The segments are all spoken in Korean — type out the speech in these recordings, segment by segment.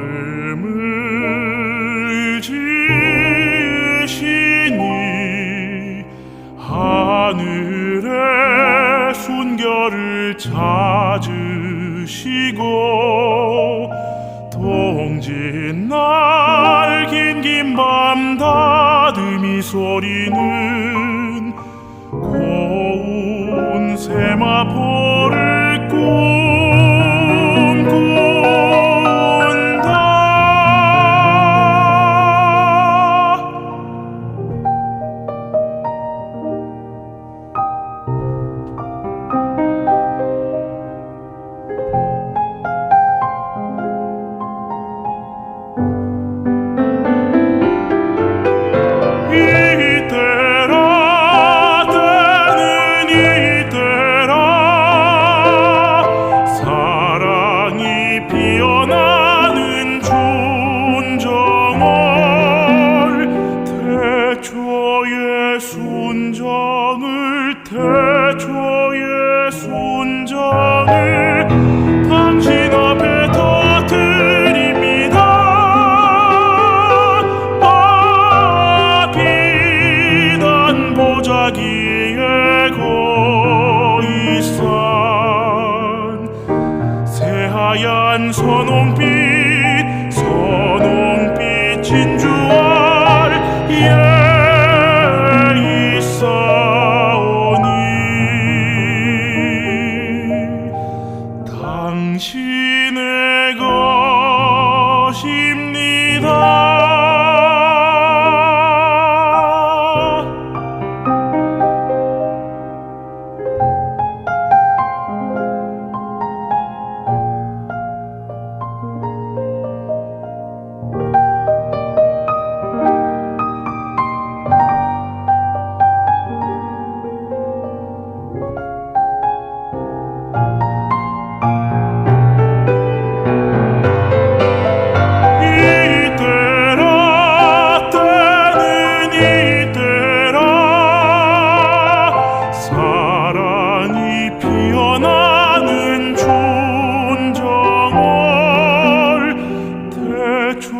삶을 지으시니 하늘의 순결을 찾으시고 동진 날 긴 긴 밤 다듬이 소리는 고운 세마포 태초의 순정을 당신 앞에 터뜨립니다 아 선홍빛 선홍빛 것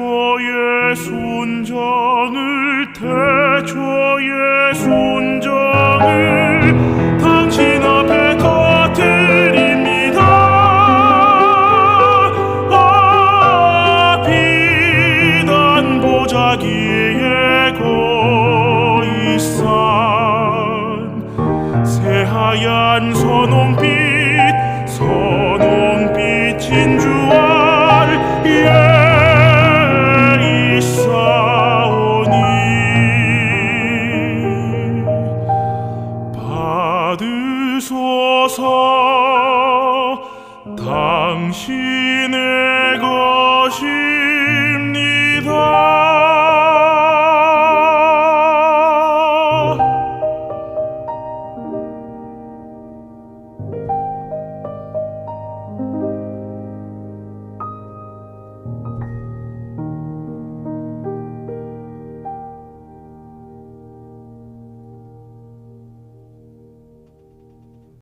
태초의 순정을 태초의 순정을 당신 앞에 터뜨립니다. 아 비단 보자기에 거이산 새하얀 선홍빛 선홍빛 진주 주옵소서 당신의 것입니다.